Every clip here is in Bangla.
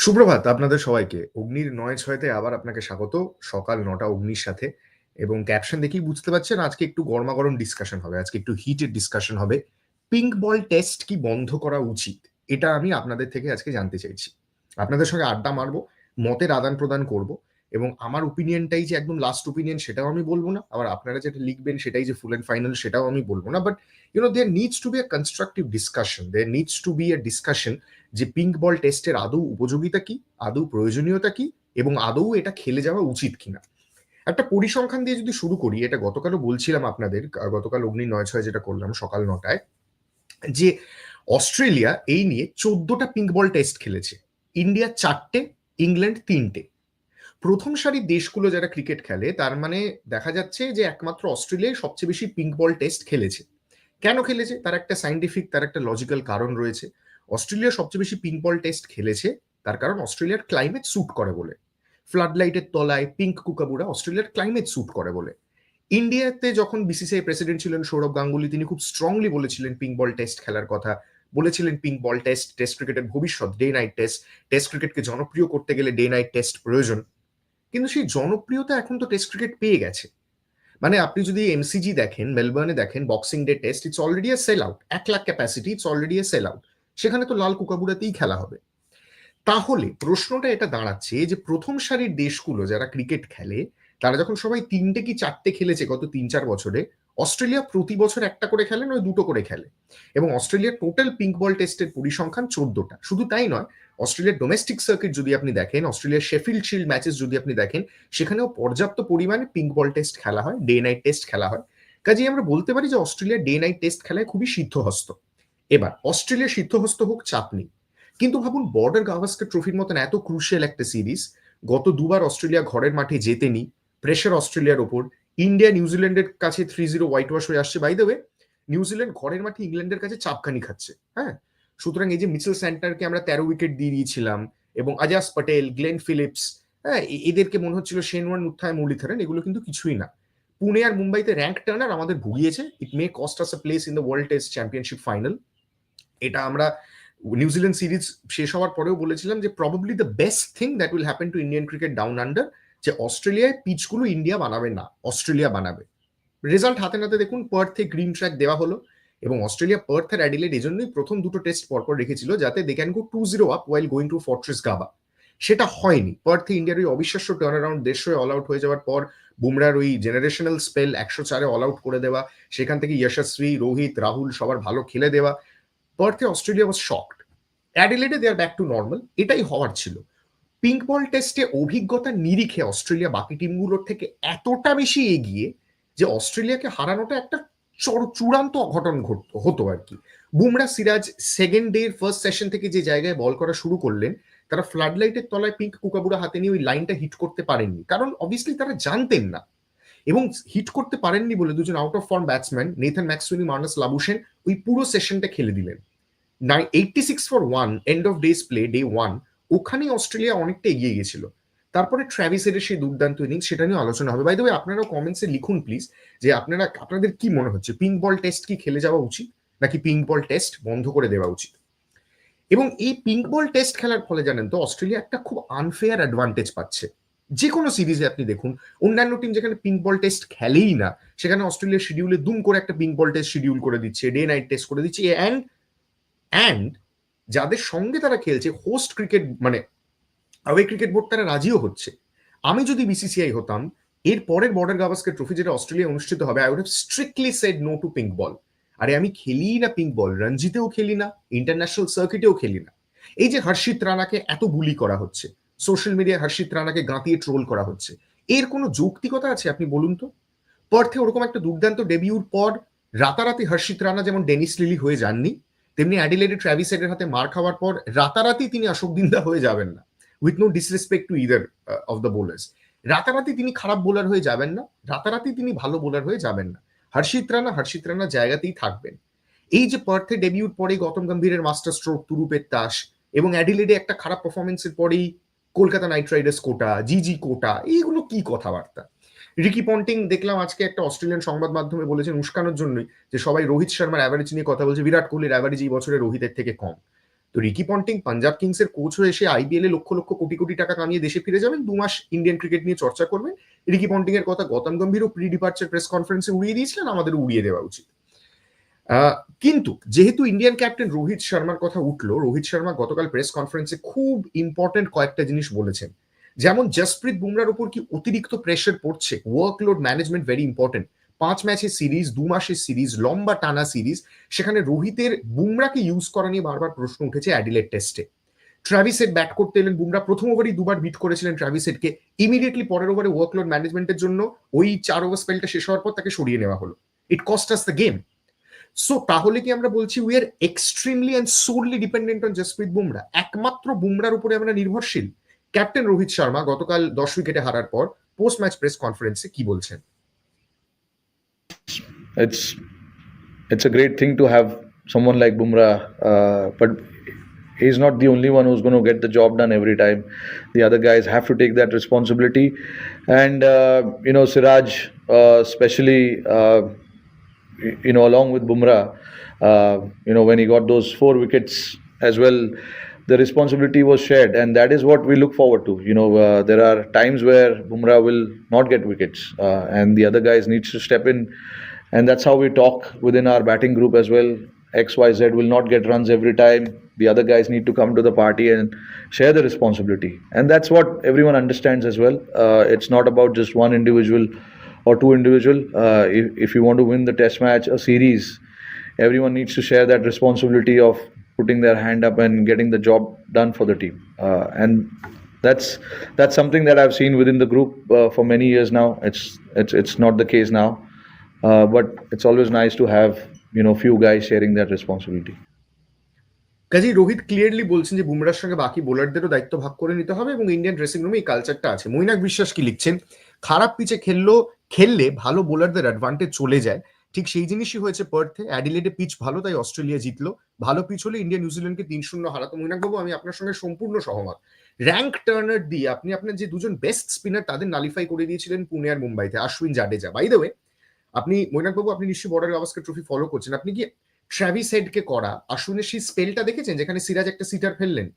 সুপ্রভাত আপনাদের সবাইকে। অগ্নির নয় ছয়তে আবার আপনাকে স্বাগত। সকাল নটা অগ্নির সাথে এবং ক্যাপশন দেখেই বুঝতে পারছেন আজকে একটু গরমাগরম ডিসকাশন হবে। আজকে একটু হিটের ডিসকাশন হবে। পিঙ্ক বল টেস্ট কি বন্ধ করা উচিত? এটা আমি আপনাদের থেকে আজকে জানতে চাইছি। আপনাদের সঙ্গে আড্ডা মারবো, মতের আদান-প্রদান করব এবং আমার ওপিনিয়নটাই যে একদম লাস্ট ওপিনিয়ন সেটাও আমি বলব না। আবার আপনারা যেটা লিখবেন সেটাই যে ফুল অ্যান্ড ফাইনাল সেটাও আমি বলব না। But you know there needs to be a constructive discussion. There needs to be a discussion যে পিঙ্ক বল টেস্টের আদৌ উপযোগিতা কি, আদৌ প্রয়োজনীয়তা কি এবং আদৌ এটা খেলে যাওয়া উচিত কিনা। একটা পরিসংখ্যান দিয়ে যদি শুরু করি, এটা গতকালও বলছিলাম আপনাদের, গতকাল অগ্নি নয় ছয় যেটা করলাম সকাল নটায় যে অস্ট্রেলিয়া এই নিয়ে ১৪টা পিঙ্ক বল টেস্ট খেলেছে। ইন্ডিয়া চারটে ইংল্যান্ড ৩টে। প্রথম সারির দেশগুলো যারা ক্রিকেট খেলে তার মানে দেখা যাচ্ছে যে একমাত্র অস্ট্রেলিয়ায় সবচেয়ে বেশি পিঙ্ক বল টেস্ট খেলেছে। কেন খেলেছে? তার একটা সায়েন্টিফিক তার একটা লজিক্যাল কারণ রয়েছে। অস্ট্রেলিয়া সবচেয়ে বেশি পিঙ্ক বল টেস্ট খেলেছে তার কারণ অস্ট্রেলিয়ার ক্লাইমেট স্যুট করে বলে। ফ্লাড লাইটের তলায় পিঙ্ক কুকাবুরা অস্ট্রেলিয়ার ক্লাইমেট স্যুট করে বলে। ইন্ডিয়াতে যখন বিসিসিআই প্রেসিডেন্ট ছিলেন সৌরভ গাঙ্গুলি তিনি খুব স্ট্রংলি বলেছিলেন পিঙ্ক বল টেস্ট খেলার কথা। বলেছিলেন পিঙ্ক বল টেস্ট, টেস্ট ক্রিকেটের ভবিষ্যৎ, ডে নাইট টেস্ট। টেস্ট ক্রিকেটকে জনপ্রিয় করতে গেলে ডে নাইট টেস্ট প্রয়োজন। কিন্তু সেই জনপ্রিয়তা এখন তো টেস্ট ক্রিকেট পেয়ে গেছে। মানে আপনি যদি এমসিজি দেখেন, মেলবোর্নে দেখেন boxing day test it's already a sell out. ১ lakh capacity it's already a sell out. সেখানে তো লাল কুকাবুরাতেই খেলা হবে। তাহলে প্রশ্নটা এটা দাঁড়াচ্ছে যে প্রথম সারির দেশগুলো যারা ক্রিকেট খেলে তারা যখন সবাই তিনটে কি চারটে খেলেছে গত তিন চার বছরে অস্ট্রেলিয়া প্রতি বছর একটা করে খেলে নয় দুটো করে খেলে এবং অস্ট্রেলিয়ার টোটাল পিঙ্ক বল টেস্টের পরিসংখ্যান চোদ্দটা শুধু তাই নয় অস্ট্রেলিয়ার ডোমেস্টিক সার্কিট যদি আপনি দেখেন, অস্ট্রেলিয়ার শেফিল্ড শিল্ড ম্যাচেস যদি আপনি দেখেন, সেখানেও পর্যাপ্ত পরিমাণে পিঙ্ক বল টেস্ট খেলা হয় ডে নাইট টেস্ট খেলা হয়। কাজেই আমরা বলতে পারি যে অস্ট্রেলিয়া ডে নাইট টেস্ট খেলায় খুবই সিদ্ধহস্ত। এবার, অস্ট্রেলিয়া সিদ্ধহস্ত হোক, চাপ নেই। কিন্তু ভাবুন বর্ডার গাভাস্কার ট্রফির মতন এত ক্রুশিয়াল একটা সিরিজ গত দুবার অস্ট্রেলিয়া ঘরের মাঠে জেতেনি প্রেশার অস্ট্রেলিয়ার ওপর। ইন্ডিয়া নিউজিল্যান্ডের কাছে থ্রি জিরো হোয়াইট ওয়াশ হয়ে আসছে বাই দেবে নিউজিল্যান্ড ঘরের মাঠে ইংল্যান্ডের কাছে চাপখানি খাচ্ছে হ্যাঁ? সুতরাং এই যে মিচেল সেন্টারকে আমরা তেরো উইকেট দিয়ে দিয়েছিলাম এবং আজাস পটেল গ্লেন ফিলিপস হ্যাঁ এদেরকে মনে হচ্ছিল শেনওয়ান উত্থায় মুরলীধরন এগুলো কিন্তু কিছুই না। পুনে আর মুম্বাইতে র্যাঙ্ক টার্নার আমাদের ভুগিয়েছে। It may cost us a place in the world test championship final এটা আমরা নিউজিল্যান্ড সিরিজ শেষ হওয়ার পরেও বলেছিলাম যে probably the best thing that will happen to Indian cricket down under যে অস্ট্রেলিয়ায় পিচগুলো ইন্ডিয়া বানাবে না, অস্ট্রেলিয়া বানাবে। রেজাল্ট হাতে নাতে দেখুন পার্থে গ্রিন ট্র্যাক দেওয়া হলো। এবং অস্ট্রেলিয়া পার্থ আর অ্যাডিলেড এই জন্যই প্রথম দুটো টেস্ট পরপর রেখেছিল যাতে they can go two zero up while going to fortress Gabba সেটা হয়নি। পার্থে ইন্ডিয়ার ওই অবিশ্বাস্য টার্ন অ্যারাউন্ড দেড়শো অল আউট হয়ে যাওয়ার পর বুমরার ওই জেনারেশনাল স্পেল একশো চারে অল আউট করে দেওয়া, সেখান থেকে যশস্বী রোহিত রাহুল সবার ভালো খেলে দেওয়া। পার্থে Australia was shocked অ্যাডিলেডে they are back to normal এটাই হওয়ার ছিল। পিঙ্ক বল টেস্টে অভিজ্ঞতার নিরিখে অস্ট্রেলিয়া বাকি টিমগুলোর থেকে এতটা বেশি এগিয়ে যে অস্ট্রেলিয়াকে হারানোটা একটা চূড়ান্ত অঘটন ঘটতো হতো আর কি। Bumrah Siraj second day first session থেকে যে জায়গায় বল করা শুরু করলেন, তারা ফ্লাড লাইটের তলায় পিঙ্ক কুকাবুরা হাতে নিয়ে ওই লাইনটা হিট করতে পারেননি। কারণ অবভিয়াসলি তারা জানতেন না। এবং হিট করতে পারেননি বলে দুজন out of form batsman Nathan McSweeney Marnus Labuschagne ওই পুরো সেশনটা খেলে দিলেন। Eighty six for one end of day's play day one ওখানেই অস্ট্রেলিয়া অনেকটা এগিয়ে গেছিল। তারপরে ট্র্যাভিসের সেই দুর্দান্ত ইনিংস সেটা নিয়ে আলোচনা হবে। বাই দ্য আপনারাও কমেন্টসে লিখুন প্লিজ যে আপনারা, আপনাদের কি মনে হচ্ছে? পিঙ্ক বল টেস্ট কি খেলে যাওয়া উচিত, নাকি পিঙ্ক বল টেস্ট বন্ধ করে দেওয়া উচিত? এবং এই পিঙ্ক বল টেস্ট খেলার ফলে জানেন তো, অস্ট্রেলিয়া একটা খুব আনফেয়ার অ্যাডভান্টেজ পাচ্ছে। যে কোনো সিরিজে আপনি দেখুন, অন্যান্য টিম যেখানে পিঙ্ক বল টেস্ট খেলেই না, সেখানে অস্ট্রেলিয়ার শিডিউলে দুম করে একটা পিঙ্ক বল টেস্ট শিডিউল করে দিচ্ছে ডে নাইট টেস্ট করে দিচ্ছে অ্যান্ড অ্যান্ড যাদের সঙ্গে তারা খেলছে হোস্ট ক্রিকেট মানে আওয়ে ক্রিকেট বোর্ড তারা রাজিও হচ্ছে। আমি যদি বিসিসিআই হতাম, এর পরের বর্ডার গাভাস্কার ট্রফি যেটা অস্ট্রেলিয়া অনুষ্ঠিত হবে I would have strictly said no to pink ball আরে আমি খেলি না পিঙ্ক বল রঞ্জিতেও খেলি না ইন্টারন্যাশনাল সার্কিটেও খেলি না। এই যে হর্ষিত রানাকে এত বুলি করা হচ্ছে সোশ্যাল মিডিয়ায় হর্ষিত রানাকে গাঁতিয়ে ট্রোল করা হচ্ছে, এর কোনো যৌক্তিকতা আছে আপনি বলুন তো? পর্থে ওরকম একটা দুর্দান্ত ডেবিউর পর রাতারাতি হর্ষিত রানা যেমন ডেনিস লিলি হয়ে যাননি, তেমনি অ্যাডিলেডে ট্র্যাভিসেডের হাতে মার খাওয়ার পর রাতারাতি তিনি অশোকদিন্দা হয়ে যাবেন না। With no disrespect to either of the bowlers রাতারাতি তিনি খারাপ বোলার হয়ে যাবেন না। রাতারাতি তিনি ভালো বোলার হয়ে যাবেন না। হর্ষিত রানা হর্ষিত রানা জায়গাতেই থাকবেন। এই যে পার্থে ডেবিউট পরে গৌতম গম্ভীরের মাস্টার স্ট্রোক তুরুপের তাস এবং অ্যাডিলেডে একটা খারাপ পারফরমেন্সের পরেই কলকাতা নাইট রাইডার্স কোটা, জিজি কোটা, এইগুলো কি কথাবার্তা? রিকি পন্টিং দেখলাম আজকে একটা অস্ট্রেলিয়ান সংবাদ মাধ্যমে বলেছেন উস্কানোর জন্যই যে সবাই রোহিত শর্মার অ্যাভারেজ নিয়ে কথা বলছে। বিরাট কোহলির অ্যাভারেজ এই বছরে রোহিতের থেকে কম। তো রিকি পন্টিং পাঞ্জাব কিংস এর কোচ হয়ে এসে আইপিএল এ লক্ষ লক্ষ কোটি কোটি টাকা কামিয়ে দেশে ফিরে যাবেন। দু মাস ইন্ডিয়ান ক্রিকেট নিয়ে চর্চা করবেন। রিকি পন্টিং এর কথা গৌতম গম্ভীরও প্রি ডিপার্চার প্রেস কনফারেন্সে উড়িয়ে দিয়েছিলেন আমাদের উড়িয়ে দেওয়া উচিত। কিন্তু যেহেতু ইন্ডিয়ান ক্যাপ্টেন রোহিত শর্মার কথা উঠল, রোহিত শর্মা গতকাল প্রেস কনফারেন্সে খুব ইম্পর্টেন্ট কয়েকটা জিনিস বলেছেন। যেমন, জসপ্রীত বুমরার উপর কি অতিরিক্ত প্রেশার পড়ছে? ওয়ার্কলোড ম্যানেজমেন্ট ভেরি ইম্পর্টেন্ট পাঁচ ম্যাচের সিরিজ, দু মাসের সিরিজ, লম্বা টানা সিরিজ, সেখানে রোহিতের বুমরাকে ইউজ করা নিয়ে বারবার প্রশ্ন উঠেছে অ্যাডিলেট টেস্টে। ট্রাভিসেট ব্যাট করতে এলেন বুমরা প্রথম ওভারই দুবার বিট করেছিলেন ট্রাভিসেটকে ইমিডিয়েটলি পরের ওভারে ওয়ার্কলোড ম্যানেজমেন্টের জন্য ওই চার ওভার স্পেলটা শেষ হওয়ার পর তাকে সরিয়ে নেওয়া হলো। It cost us the game so তাহলে কি আমরা বলছি we are extremely and sorely dependent on Jasprit Bumrah একমাত্র বুমরার উপরে আমরা নির্ভরশীল। ক্যাপ্টেন রোহিত শর্মা গতকাল দশ উইকেটে হারার পর পোস্ট ম্যাচ প্রেস কনফারেন্সে কি বলছেন? It's it's a great thing to have someone like Bumrah, uh, but he's not the only one who's going to get the job done every time. The other guys have to take that responsibility, and uh, you know Siraj, uh, especially uh, you know along with Bumrah, uh, you know when he got those four wickets as well. The responsibility was shared, and that is what we look forward to. You know, uh, there are times where Bumrah will not get wickets, uh, and the other guys needs to step in and that's how we talk within our batting group as well. Xyz will not get runs every time. The other guys need to come to the party and share the responsibility and that's what everyone understands as well. Uh, it's not about just one individual or two individual. Uh, if, if you want to win the test match a series everyone needs to share that responsibility of putting their hand up and getting the job done for the team uh, and that's that's something that I've seen within the group uh, for many years now. It's it's it's not the case now, uh, but it's always nice to have you know few guys sharing that responsibility. কাজেই রোহিত ক্লিয়ারলি বলছেন যে বুমরার সঙ্গে বাকি বোলারদেরও দায়িত্ব ভাগ করে নিতে হবে এবং ইন্ডিয়ান ড্রেসিং রুমে এই কালচারটা আছে মৈনাক বিশ্বাস কি লিখছেন খারাপ পিচে খেললো খেললে ভালো বোলারদের অ্যাডভান্টেজ চলে যায় ঠিক সেই জিনিসই হয়েছে পার্থে। অ্যাডিলেডে পিচ ভালো, তাই অস্ট্রেলিয়া জিতলো। ভালো পিচ হলে ইন্ডিয়া নিউজিল্যান্ডকে তিন শূন্য হারাতো। মৈনাক বাবু আমি আপনার সঙ্গে সম্পূর্ণ সহমত। র্যাঙ্ক টার্নার দিয়ে আপনি আপনার যে দুজন বেস্ট স্পিনার তাদের নালিফাই করে দিয়েছিলেন পুনে আর মুম্বাইতে, Ashwin Jadeja. By the way আপনি মৈনাক বাবু আপনি নিশ্চয়ই বর্ডার গাভাস্কার ট্রফি ফলো করছেন। আপনি কি ট্র্যাভিস হেডকে করা, আশ্বিনের সেই স্পেলটা দেখেছেন, যেখানে সিরাজ একটা সিটার ফেললেন?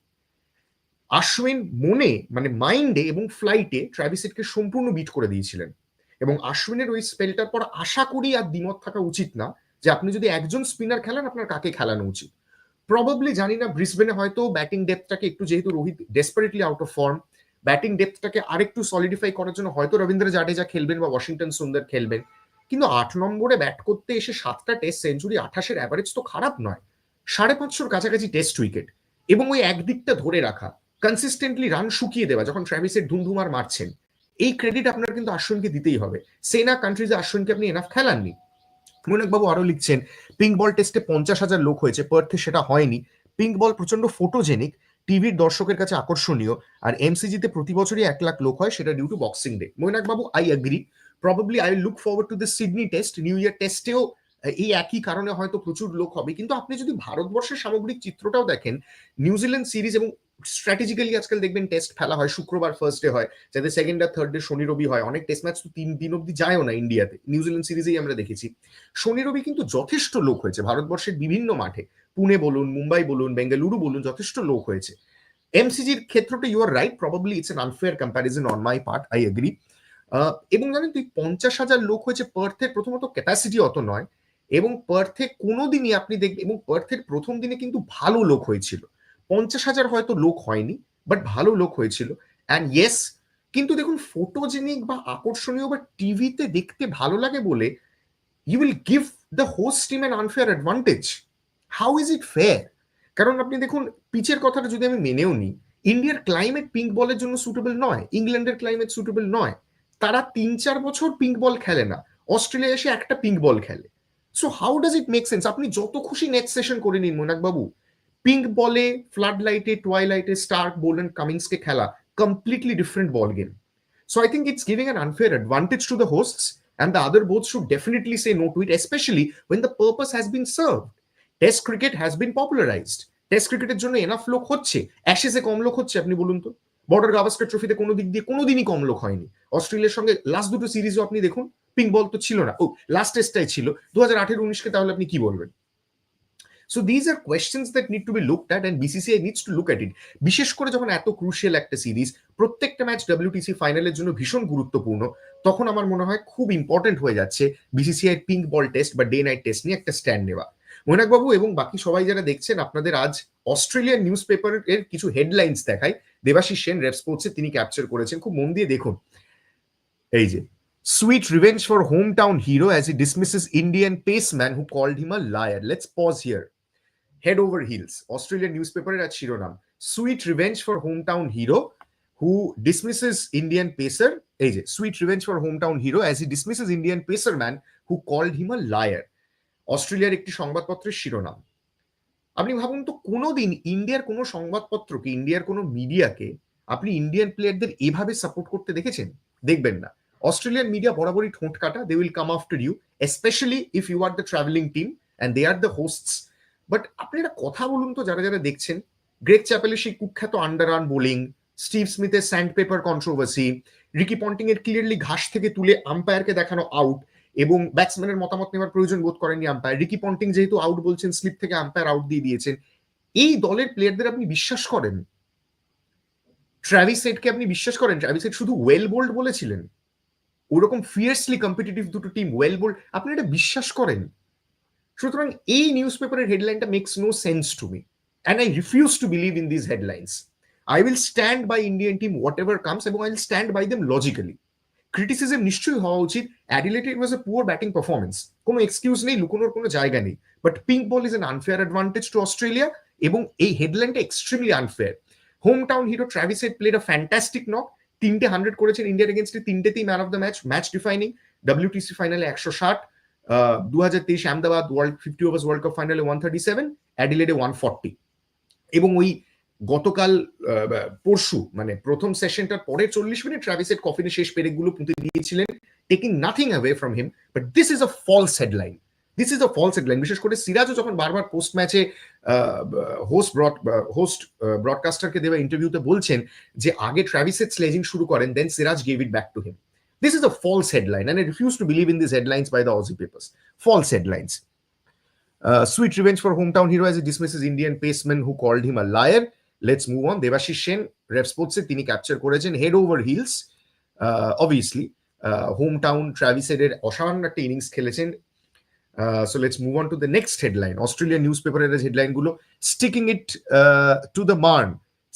আশ্বিন মনে মানে মাইন্ডে এবং ফ্লাইটে ট্র্যাভিস হেডকে সম্পূর্ণ বিট করে দিয়েছিলেন। এবং আশ্বিনের ওই স্পেলটার পর আশা করি আর দ্বিমত থাকা উচিত না যে আপনি যদি একজন স্পিনার খেলান, আপনার কাকে খেলানো উচিত? প্রবাবলি জানি না ব্রিসবেনে হয়তো ব্যাটিং ডেপথটাকে একটু যেহেতু Rohit desperately out of form batting ডেপথটাকে আরেকটু সলিডিফাই করার জন্য হয়তো রবীন্দ্র জাডেজা খেলবেন বা ওয়াশিংটন সুন্দর খেলবেন। কিন্তু আট নম্বরে ব্যাট করতে এসে সাতটা টেস্ট সেঞ্চুরি আঠাশের অ্যাভারেজ তো খারাপ নয়। সাড়ে পাঁচশোর কাছাকাছি টেস্ট উইকেট এবং ওই একদিকটা ধরে রাখা কনসিস্টেন্টলি রান শুকিয়ে দেওয়া, যখন ট্র্যাভিসের ধুমধুমার মারছেন। এই ক্রেডিট আপনার কিন্তু আশ্বিনকে দিতেই হবে। সেনা কান্ট্রিজে আশ্বিনকে আপনি এনাফ খেলাননি। বাবু আরও লিখছেন পিঙ্ক বল টেস্টে পঞ্চাশ হাজার লোক হয়েছে পার্থে সেটা হয়নি। পিঙ্ক বল প্রচণ্ড ফোটোজেনিক টিভির দর্শকের কাছে আকর্ষণীয়, আর এমসিজিতে প্রতি বছরই এক লাখ লোক হয়, সেটা due to Boxing Day babu I agree probably I look forward to the Sydney test New Year টেস্টেও এই একই কারণে হয়তো প্রচুর লোক হবে। কিন্তু আপনি যদি ভারতবর্ষের সামগ্রিক চিত্রটাও দেখেন নিউজিল্যান্ড সিরিজ এবং স্ট্র্যাটেজিক্যালি আজকাল দেখবেন টেস্ট খেলা হয়, শুক্রবার ফার্স্ট ডে হয়, যাতে সেকেন্ড আর থার্ড ডে শনি রবি হয়। অনেক টেস্ট ম্যাচ তো তিন দিন অব্দি যায়ও না ইন্ডিয়াতে নিউজিল্যান্ড সিরিজেই আমরা দেখেছি। শনি রবি কিন্তু যথেষ্ট লোক হয়েছে, ভারতবর্ষের বিভিন্ন মাঠে। পুনে বলুন, মুম্বাই বলুন, বেঙ্গালুরু বলুন, যথেষ্ট লোক হয়েছে। এমসিজির ক্ষেত্রটা you are right probably it's an unfair comparison on my part I agree এবং জানেন তুই পঞ্চাশ হাজার লোক হয়েছে পার্থের প্রথমত ক্যাপাসিটি অত নয়, এবং পার্থে কোনোদিনই আপনি দেখবেন, এবং পার্থের প্রথম দিনে কিন্তু ভালো লোক হয়েছিল। পঞ্চাশ হাজার হয়তো লোক হয়নি বাট ভালো লোক হয়েছিল। অ্যান্ড ইয়েস কিন্তু দেখুন ফটোজেনিক বা আকর্ষণীয় বা টিভিতে দেখতে ভালো লাগে বলে you will give the host team an unfair advantage how is it fair কারণ আপনি দেখুন পিচের কথাটা যদি আমি মেনেও নিই ইন্ডিয়ার ক্লাইমেট পিঙ্ক বলের জন্য সুটেবল নয় ইংল্যান্ডের ক্লাইমেট সুটেবল নয়। তারা তিন চার বছর পিঙ্ক বল খেলে না, অস্ট্রেলিয়া এসে একটা পিঙ্ক বল খেলে। So how does it make sense আপনি যত খুশি নেক্সট সেশন করে নিন মোনাক বাবু পিঙ্ক বলে ফ্লাড লাইটে টুয়াইলাইটে স্টার্ক বোল্ডেন কামিংসকে খেলা completely different ball game so I think it's giving an unfair advantage to the hosts and the other both should definitely say no to it specially when the purpose has been serve test cricket has been popularised test ক্রিকেটের জন্য এনাফ লোক হচ্ছে। অ্যাশেসে কম লোক হচ্ছে, আপনি বলুন তো। বর্ডার গাভাস্কার ট্রফিতে কোনো দিক দিয়ে কোনোদিনই কম লোক হয়নি। অস্ট্রেলিয়ার সঙ্গে লাস্ট দুটো সিরিজও আপনি দেখুন। পিঙ্ক বল তো ছিল না। ও লাস্ট টেস্টটাই ছিল। দু হাজার আঠেরো উনিশকে তাহলে আপনি কি বলবেন? So these are questions that need to be looked at and BCCI needs to look at it বিশেষ করে যখন এত ক্রুশিয়াল একটা সিরিজ প্রত্যেকটা ম্যাচ ডাব্লিউটিসি ফাইনালের জন্য ভীষণ গুরুত্বপূর্ণ, তখন আমার মনে হয় খুব ইম্পর্টেন্ট হয়ে যাচ্ছে বিসিসিআই পিঙ্ক বল টেস্ট বা ডে নাইট টেস্ট নিয়ে একটা স্ট্যান্ড নেওয়া। বাবু এবং বাকি সবাই যারা দেখছেন, আপনাদের আজ অস্ট্রেলিয়ান নিউজ পেপার এর কিছু হেডলাইন্স দেখাই। দেবাশিস সেন রেপ স্পোর্টসে তিনি ক্যাপচার করেছেন। খুব মন দিয়ে দেখুন। এই যে sweet for home town hero as he dismisses Indian pace man who called him a liar let's pause here head over heels Australian news পেপারের আজ শিরোনাম। Sweet revenge for home town hero who dismisses Indian pacer এই যে sweet revenge for home town hero as he dismisses Indian pacer man who called him a liar অস্ট্রেলিয়ার একটি সংবাদপত্রের শিরোনাম। আপনি ভাবুন তো, কোনোদিন ইন্ডিয়ার কোনো সংবাদপত্রকে ইন্ডিয়ার কোনো মিডিয়াকে আপনি ইন্ডিয়ান প্লেয়ারদের এভাবে সাপোর্ট করতে দেখেছেন? দেখবেন না। অস্ট্রেলিয়ান মিডিয়া বরাবরই ঠোঁট কাটা they will come after you specially if you are the travelling team and they are the hosts but আপনি একটা কথা বলুন তো, যারা যারা দেখছেন। গ্রেক চ্যাপেলের সেই কুখ্যাত আন্ডার রান বোলিং স্টিভ স্মিথের sandpaper controversy Ricky Ponting এর ক্লিয়ারলি ঘাস থেকে তুলে আম্পায়ারকে দেখানো আউট এবং ব্যাটসম্যানের মতামত নেওয়ার প্রয়োজন বোধ করেননি আম্পায়ার রিকি পন্টিং যেহেতু আউট বলছেন স্লিপ থেকে আম্পায়ার আউট দিয়ে দিয়েছেন। এই দলের প্লেয়ারদের আপনি বিশ্বাস করেন? ট্রাভিস সেটকে আপনি বিশ্বাস করেন? ট্রাভিস সেট শুধু ওয়েল বোল্ড বলেছিলেন। ওরকম ফিয়ার্সলি কম্পিটিটিভ দুটো টিম ওয়েল বোল্ড আপনি এটা বিশ্বাস করেন? সুতরাং এই নিউজ পেপারের হেডলাইনটা makes no sense to me and I refuse to believe in this headlines I will stand by Indian team whatever comes এবং I will stand by them logically criticism নিশ্চয়ই হওয়া উচিত। Adelaide it was a poor batting performance কোনো এক্সকিউজ নেই, লুকোনোর কোনো জায়গা নেই। But pink ball is an unfair advantage to Australia এবং এই হেডলাইনটা extremely unfair home town hero Travis Head played a fantastic knock তিনটে হান্ড্রেড করেছেন ইন্ডিয়ার এগেনস্টে তিনটেতেই man of the match match defining WTC ফাইনালে একশো ষাট। দু হাজার তেইশ Ahmedabad world fifty overs World Cup ফাইনালে ওয়ান থার্টি সেভেন অ্যাডিলেডে ওয়ান ফর্টি এবং ওই গতকাল পরশু মানে প্রথম সেশনটার পরে চল্লিশ মিনিট ট্রাভিসের কফিনে শেষ পেরেকগুলো পুঁতে দিয়েছিলেন taking nothing away from him but this is a false headline this is a false headline বিশেষ করে সিরাজও যখন বারবার পোস্ট ম্যাচে হোস্ট ব্রড হোস্ট ব্রডকাস্টারকে দেওয়া ইন্টারভিউতে বলছেন যে, আগে ট্রাভিসের স্লেজিং শুরু করেন then Siraj gave it back to him This is a false headline, and I refuse to believe in these headlines by the Aussie papers. False headlines. Uh, sweet revenge for hometown hero as he dismisses Indian paceman who called him a liar. Let's move on. Devashish Sen, Rev Sports তিনি ক্যাপচার করেছেন head over heels obviously hometown ট্রাভিসেডের অসামান্য একটা ইনিংস খেলেছেন so let's move on to the next headline Australian news পেপারের হেডলাইনগুলো sticking it to the মার্ন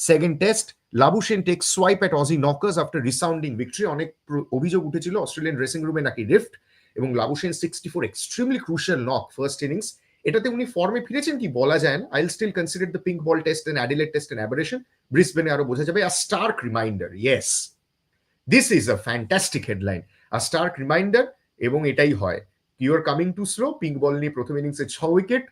second test Labuschagne take swipe at Aussie knockers after resounding victory অনেক অভিযোগ উঠেছিল অস্ট্রেলিয়ান ড্রেসিং রুমে নাকি রিফট এবং Labuschagne sixty four extremely crucial knock first innings এটাতে উনি ফর্মে ফিরেছেন কি বলা যায় না। I still consider the pink ball test and Adelaide test an aberration ব্রিসবেনে আরও বোঝা যাবে a stark reminder yes this is a fantastic headline a stark reminder এবং এটাই হয়। You are coming to slow pink ball নিয়ে প্রথম ইনিংসে ছ উইকেট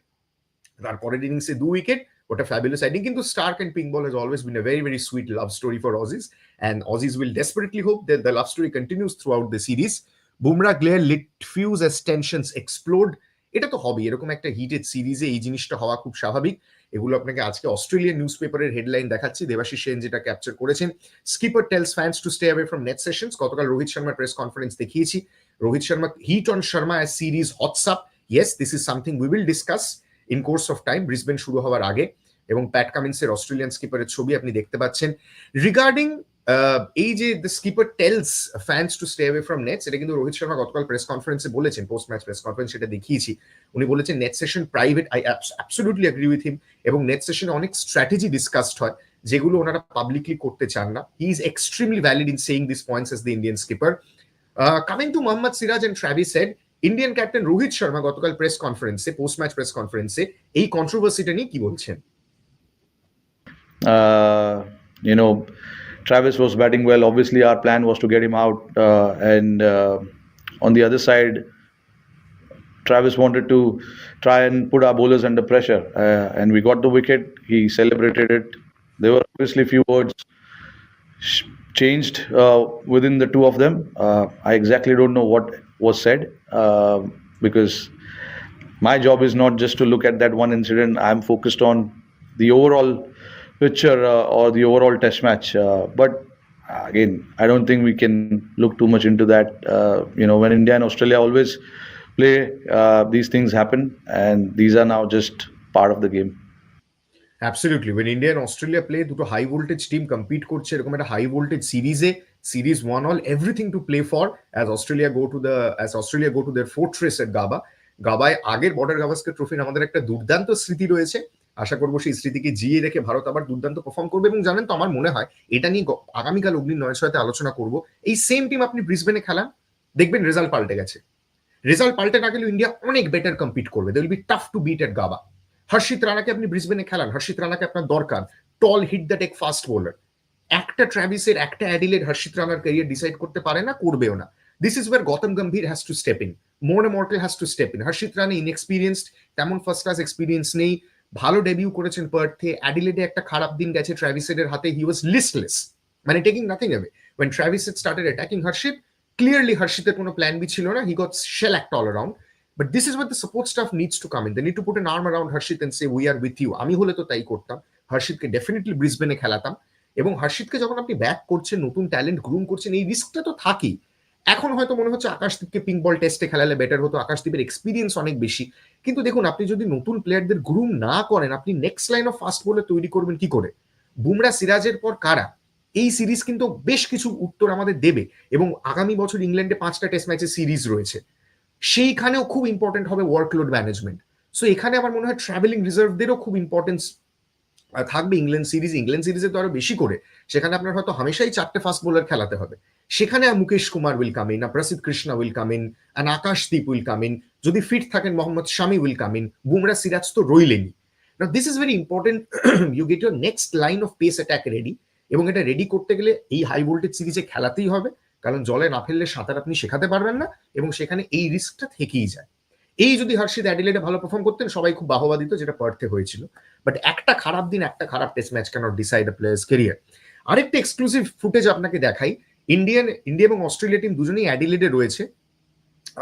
তারপরের ইনিংসে দু wicket what a fabulous ending. Kintu Stark and Pink Ball has always been a very, very sweet love story for Aussies, and Aussies will desperately hope that the love story continues throughout the series. Bumrah glare lit fuse as tensions explode. এটা তো হবে এরকম একটা হিটেড সিরিজে এই জিনিসটা হওয়া খুব স্বাভাবিক এগুলো আপনাকে আজকে অস্ট্রেলিয়ান নিউজ পেপারের হেডলাইন দেখাচ্ছি দেবাশিস সেন যেটা ক্যাপচার করেছেন skipper tells fans to stay away from net sessions গতকাল রোহিত শর্মার প্রেস কনফারেন্স দেখিয়েছি Rohit Sharma hit on Sharma as series WhatsApp yes this is something we will discuss In course of time Brisbane শুরু হওয়ার আগে এবং প্যাট কামিন্সের অস্ট্রেলিয়ান স্কিপারের ছবি আপনি দেখতে পাচ্ছেন। রিগার্ডিং এই যে the skipper tells fans to stay away from nets এটা কিন্তু রোহিত শর্মা গতকাল প্রেস কনফারেন্সে বলেছেন পোস্ট ম্যাচ প্রেস কনফারেন্স সেটা দেখিয়েছি। উনি বলেছেন net session private I absolutely agree with him এবং নেট সেশনে অনেক স্ট্র্যাটেজি ডিসকাসড হয়, যেগুলো ওনারা পাবলিকলি করতে চান না। He is extremely valid in saying this points as the Indian skipper coming to Mohammed Siraj and Travis Head Indian captain Rohit Sharma গতকাল প্রেস কনফারেন্সে পোস্ট ম্যাচ প্রেস কনফারেন্সে এই কন্ট্রোভার্সিটা নিয়ে কি বলছেন Uh, you know, Travis was batting well. Obviously, our plan was to get him out. Uh, and uh, on the other side, Travis wanted to try and put our bowlers under pressure. Uh, and we got the wicket. He celebrated it. There were obviously few words sh- changed uh, within the two of them. Uh, I exactly don't know what was said because my job is not just to look at that one incident. I'm focused on the overall picture uh, or the overall test match. Uh, but again, I don't think we can look too much into that. Uh, you know, when India and Australia always play, these things happen, and these are now just part of the game. Absolutely when India and Australia play দুটো হাই ভোল্টেজ টিম কম্পিট করছে এরকম একটা হাই ভোল্টেজ সিরিজে Series one all everything to play for as Australia go to the as Australia go to their fortress at Gabba গাবায় আগের বর্ডার গাভাস্কার ট্রফির আমাদের একটা দুর্দান্ত স্মৃতি রয়েছে। আশা করব সেই স্মৃতিকে জিয়ে রেখে ভারত আবার দুর্দান্ত পারফর্ম করবে এবং জানেন তো আমার মনে হয় এটা নিয়ে আগামীকাল অগ্নি নয় ছয়তে আলোচনা করব। এই সেম টিম আপনি ব্রিসবেনে খেলান, দেখবেন রেজাল্ট পাল্টে গেছে। রেজাল্ট পাল্টে না গেলেও ইন্ডিয়া অনেক বেটার কম্পিট করবে। They will be tough to beat at Gabba Harshit রানাকে আপনি ব্রিসবেনে খেলান, হর্ষিত রানাকে আপনার দরকার। Tall hit the deck fast bowler একটা ট্রাভিসের একটা অ্যাডিলেড হর্ষিত রানার ক্যারিয়ার ডিসাইড করতে পারে না করবেও না। This is war Gautam Gambhir has to step in Morne Morkel has to step in Harshit Rana inexperienced তেমন ফার্স্ট ক্লাস এক্সপিরিয়েন্স নেই। ভালো ডেবিউ করেছেন পার্থে। অ্যাডিলেডে একটা খারাপ দিন গেছে ট্রাভিসেডের হাতে। হি ওয়াজ লিস্টলেস মানে taking nothing away when Travis Head started attacking Harshit clearly হর্ষিতের কোনো প্ল্যান বি ছিল না। হি গট শেল একটা all around But this is what the support staff needs to come in. They need to put an arm around Harshit and say, We are with you. আমি হলে তো তাই করতাম। হর্ষিতকে ডেফিনেটলি ব্রিসবেনে খেলাতাম। এবং হর্ষিতকে যখন আপনি ব্যাক করছেন, নতুন ট্যালেন্ট গ্রুম করছেন, এই রিস্কটা তো থাকেই। এখন হয়তো মনে হচ্ছে আকাশদীপকে পিঙ্ক বল টেস্টে খেলালে বেটার হতো, আকাশদীপের এক্সপিরিয়েন্স অনেক বেশি। কিন্তু দেখুন, আপনি যদি নতুন প্লেয়ারদের গ্রুম না করেন, আপনি নেক্সট লাইন অফ ফাস্ট বলে তৈরি করবেন কি করে? বুমরা সিরাজের পর কারা? এই সিরিজ কিন্তু বেশ কিছু উত্তর আমাদের দেবে এবং আগামী বছর ইংল্যান্ডে পাঁচটা টেস্ট ম্যাচের সিরিজ রয়েছে। সেইখানেও খুব ইম্পর্টেন্ট হবে ওয়ার্কলোড ম্যানেজমেন্ট সো এখানে আমার মনে হয় ট্রাভেলিং রিজার্ভদেরও খুব ইম্পর্টেন্স থাকবে ইংল্যান্ড সিরিজ। ইংল্যান্ড সিরিজে তো আরও বেশি করে। সেখানে আপনার হয়তো হামেশাই চারটে ফাস্ট বোলার খেলাতে হবে। সেখানে Mukesh Kumar will come in Prasidh Krishna will come in and Akashdeep will come in যদি ফিট থাকেন Mohammed Shami will come in Bumrah Siraj তো রইলেনি না this is very important you get your next line of pace attack ready এবং এটা রেডি করতে গেলে এই হাই ভোল্টেজ সিরিজে খেলাতেই হবে, কারণ জলে না ফেললে সাঁতার আপনি শেখাতে পারবেন না, এবং সেখানে এই রিস্কটা থেকেই যায়। এই যদি হর্ষিত অ্যাডিলেডে ভালো পারফর্ম করতেন, সবাই খুব বাহবা দিত যেটা পার্থে হয়েছিল। বাট একটা খারাপ দিন, একটা খারাপ test match can't decide a player's career আরেকটা এক্সক্লুসিভ ফুটেজ আপনাকে দেখাই। ইন্ডিয়ান ইন্ডিয়া এবং অস্ট্রেলিয়া টিম দুজনেই অ্যাডিলেডে রয়েছে।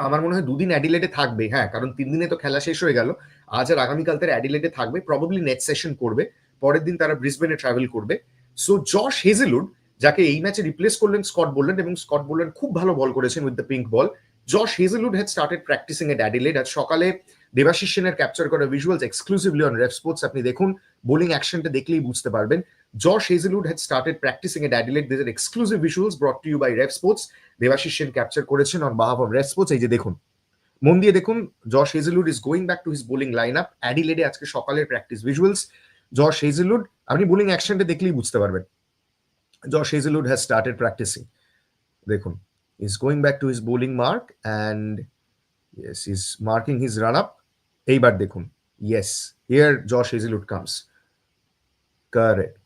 আমার মনে হয় দুদিন অ্যাডিলেডে থাকবে হ্যাঁ কারণ তিন দিনে তো খেলা শেষ হয়ে গেল। আজ আর আগামীকাল তারা অ্যাডিলেডে থাকবে। প্রবাবলি নেট সেশন করবে। পরের দিন তারা ব্রিসবেনে ট্রাভেল করবে। সো জশ হেজেলুড যাকে এই ম্যাচে রিপ্লেস করলেন স্কট বললেন এবং স্কট বললেন খুব ভালো বল করেছেন with the pink ball Josh Hazlewood had started practising at Adelaide আজ সকালে দেবাশিস ক্যাপচার করা visuals exclusively on Rev Sports আপনি দেখুন বোলিং অ্যাকশনটা দেখলেই বুঝতে পারবেন। Josh Hazlewood had started practising Adelaide this R exclusive visuals brought to by Rev Sports Debashis Sen capture করেছেন on behalf of Rev Sports এই যে দেখুন, মন দিয়ে দেখুন Josh Hazlewood is going back to his bowling line up অ্যাডিলেডে আজকে সকালের প্র্যাকটিস ভিজুয়ালস জশ হেজেলুড আপনি বোলিং অ্যাকশনটা দেখলেই বুঝতে পারবেন। Josh Hazelwood has started practising দেখুন he's going back to his bowling mark and yes he's marking his run up এইবার দেখুন yes here Josh Hazelwood comes. Correct.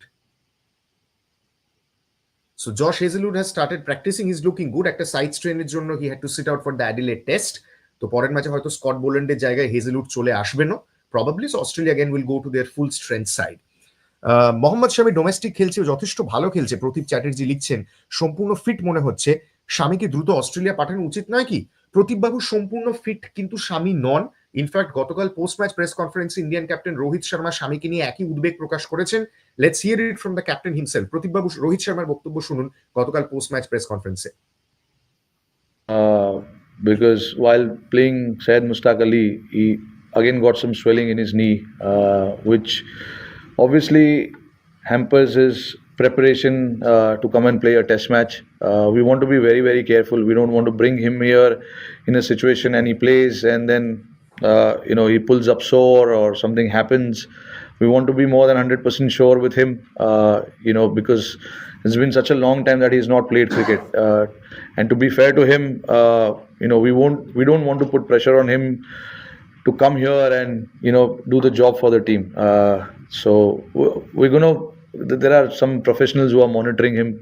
So Josh Hazelwood has started practicing. He's looking good. একটা সাইড স্ট্রেনের জন্য he had to sit out for the Adelaide test. তো পরের ম্যাচে হয়তো স্কট বোল্যান্ডের জায়গায় হেজেলউড চলে আসবে না probably so Australia again will go to their full side. Ah, Mohammed Shami domestic খেলছে যথেষ্ট ভালো খেলছে। প্রদীপ চ্যাটার্জি লিখছেন সম্পূর্ণ ফিট মনে হচ্ছে। স্বামীকে দ্রুত অস্ট্রেলিয়া পাঠানো উচিত নয় কি? প্রদীপ বাবু সম্পূর্ণ ফিট কিন্তু স্বামী নন ইনফ্যাক্ট গতকাল পোস্ট ম্যাচ প্রেস কনফারেন্সে ইন্ডিয়ান ক্যাপ্টেন রোহিত শর্মা স্বামীকে নিয়ে একই উদ্বেগ প্রকাশ করেছেন let's hear it from the captain himself Pradip babu Rohit শর্মার বক্তব্য শুনুন গতকাল পোস্ট ম্যাচ প্রেস কনফারেন্সে Uh, because while playing Syed Mustaq Ali, he again got some swelling in his knee, uh, which obviously hampers his preparation uh, to come and play a test match. Uh, we want to be very, very careful. We don't want to bring him here in a situation and he plays and then, uh, you know, he pulls up sore or something happens. We want to be more than 100% sure with him, uh, you know, because it's been such a long time that he's not played cricket. Uh, and to be fair to him, uh, you know, we won't, we don't want to put pressure on him to come here and you know do the job for the team. Uh, so we're- we're gonna. Th- There are some professionals who are monitoring him.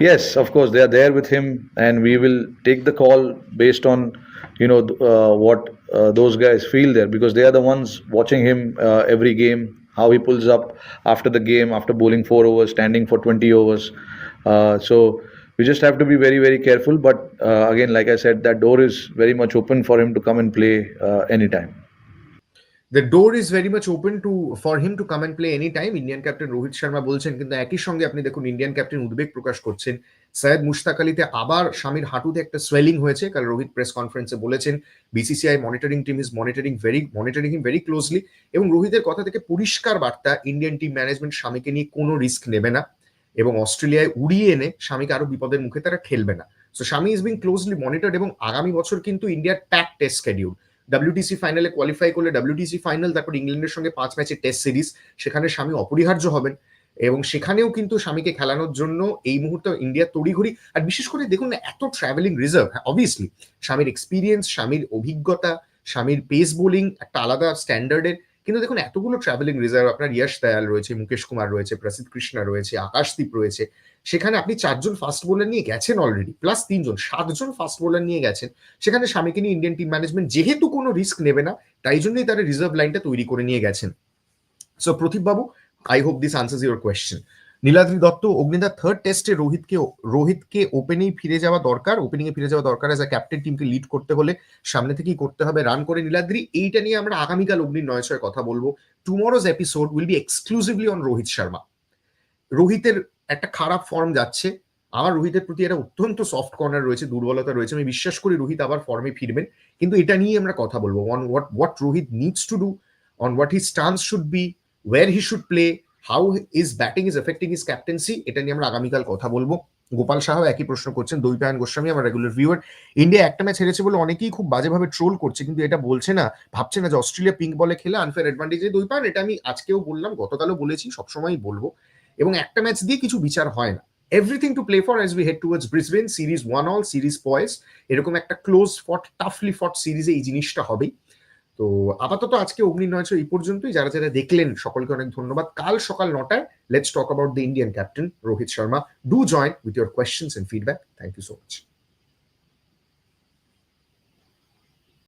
Yes, of course, they are there with him, and we will take the call based on you know uh, what uh, those guys feel there because they are the ones watching him uh, every game. How he pulls up after the game, after bowling four overs, standing for 20 overs. Uh, so we just have to be very, very careful. But uh, again, like I said, that door is very much open for him to come and play uh, anytime. The door is very much open to for him to come and play any time Indian captain Rohit Sharma বলছেন, কিন্তু একই সঙ্গে আপনি দেখুন ইন্ডিয়ান ক্যাপ্টেন উদ্বেগ প্রকাশ করছেন। সৈয়দ মুশতাক আলীতে আবার স্বামীর হাঁটুতে একটা সোয়েলিং হয়েছে, কাল রোহিত প্রেস কনফারেন্সে বলেছেন। BCCI monitoring team is monitoring very monitoring him very closely এবং রোহিতের কথা থেকে পরিষ্কার বার্তা ইন্ডিয়ান টিম ম্যানেজমেন্ট স্বামীকে নিয়ে কোনো রিস্ক নেবে না। এবং অস্ট্রেলিয়ায় উড়িয়ে এনে স্বামীকে আরও বিপদের মুখে তারা খেলবে না। সো স্বামী ইজ বিং ক্লোজলি মনিটর্ড এবং আগামী বছর কিন্তু ইন্ডিয়ার প্যাক টেস্ট স্কেডিউল ডাব্লিউটিসি ফাইনালে কোয়ালিফাই করলে ডাব্লিউটিসি ফাইনাল তারপর ইংল্যান্ডের সঙ্গে পাঁচ ম্যাচের টেস্ট সিরিজ সেখানে স্বামী অপরিহার্য হবেন। এবং সেখানেও কিন্তু স্বামীকে খেলানোর জন্য এই মুহূর্তে ইন্ডিয়া তড়িঘড়ি। আর বিশেষ করে দেখুন না, এত ট্রাভেলিং রিজার্ভ অবভিয়াসলি স্বামীর এক্সপিরিয়েন্স স্বামীর অভিজ্ঞতা, স্বামীর পেস বোলিং একটা আলাদা স্ট্যান্ডার্ডের কিন্তু দেখুন, এতগুলো ট্রাভেলিং রিজার্ভ আপনার ইয়াশ দয়াল রয়েছে, মুকেশ কুমার রয়েছে, প্রসিদ্ধ কৃষ্ণা রয়েছে, আকাশদীপ রয়েছে, সেখানে আপনি চারজন ফাস্ট বোলার নিয়ে গেছেন অলরেডি প্লাস তিনজন, সাতজন ফাস্ট বোলার নিয়ে গেছেন, সেখানে স্বামীকে নিয়ে ইন্ডিয়ান টিম ম্যানেজমেন্ট যেহেতু কোনো রিস্ক নেবে না, তাই জন্যই তারা রিজার্ভ লাইনটা তৈরি করে নিয়ে গেছেন। So Pradip babu I hope this answers your question Niladri Dutta, অগ্নিদা third টেস্টে রোহিতকে রোহিতকে ওপেনেই ফিরে যাওয়া দরকার। ওপেনিং এ ফিরে যাওয়া দরকার অ্যাজ আ ক্যাপ্টেন টিমকে লিড করতে হলে। সামনে থেকেই করতে হবে রান করে নীলাদ্রি। এইটা নিয়ে আমরা আগামীকাল অগ্নির নয় ছয় কথা বলব। Tomorrow's episode will be exclusively on Rohit Sharma. রোহিতের একটা খারাপ ফর্ম যাচ্ছে। আমার রোহিতের প্রতি একটা অত্যন্ত সফট কর্নার রয়েছে, দুর্বলতা রয়েছে। আমি বিশ্বাস করি রোহিত আবার ফর্মে ফিরবেন। কিন্তু এটা নিয়ে আমরা কথা বলব। On what what Rohit needs to do on what he stance should be where he should play how is batting is affecting is captaincy এটা নিয়ে আমরা আগামীকাল কথা বলব। গোপাল সাহাও একই প্রশ্ন করছেন। দৈপায়ন গোস্বামী, আমার রেগুলার ভিউয়ার ইন্ডিয়া একটা ম্যাচ হেরেছে বলে অনেকেই খুব বাজেভাবে ট্রোল করছে, কিন্তু এটা বলছে না। ভাবছে না যে অস্ট্রেলিয়া পিঙ্ক বলে খেলে আনফেয়ার অ্যাডভান্টেজে দৈপায়ন এটা আমি আজকেও বললাম, গতকালও বলেছি, সবসময়ই বলব। এবং একটা ম্যাচ দিয়ে কিছু বিচার হয় না। Everything to play for as we head towards Brisbane series one all series poised এরকম একটা ক্লোজ ফট টাফলি ফট সিরিজে এই জিনিসটা হবেই। তো আপাতত আজকে অগ্নি নয় এই পর্যন্তই। যারা যারা দেখলেন, সকলকে অনেক ধন্যবাদ। কাল সকাল নটায় let's talk about the Indian captain Rohit Sharma do join with your questions and feedback thank you so much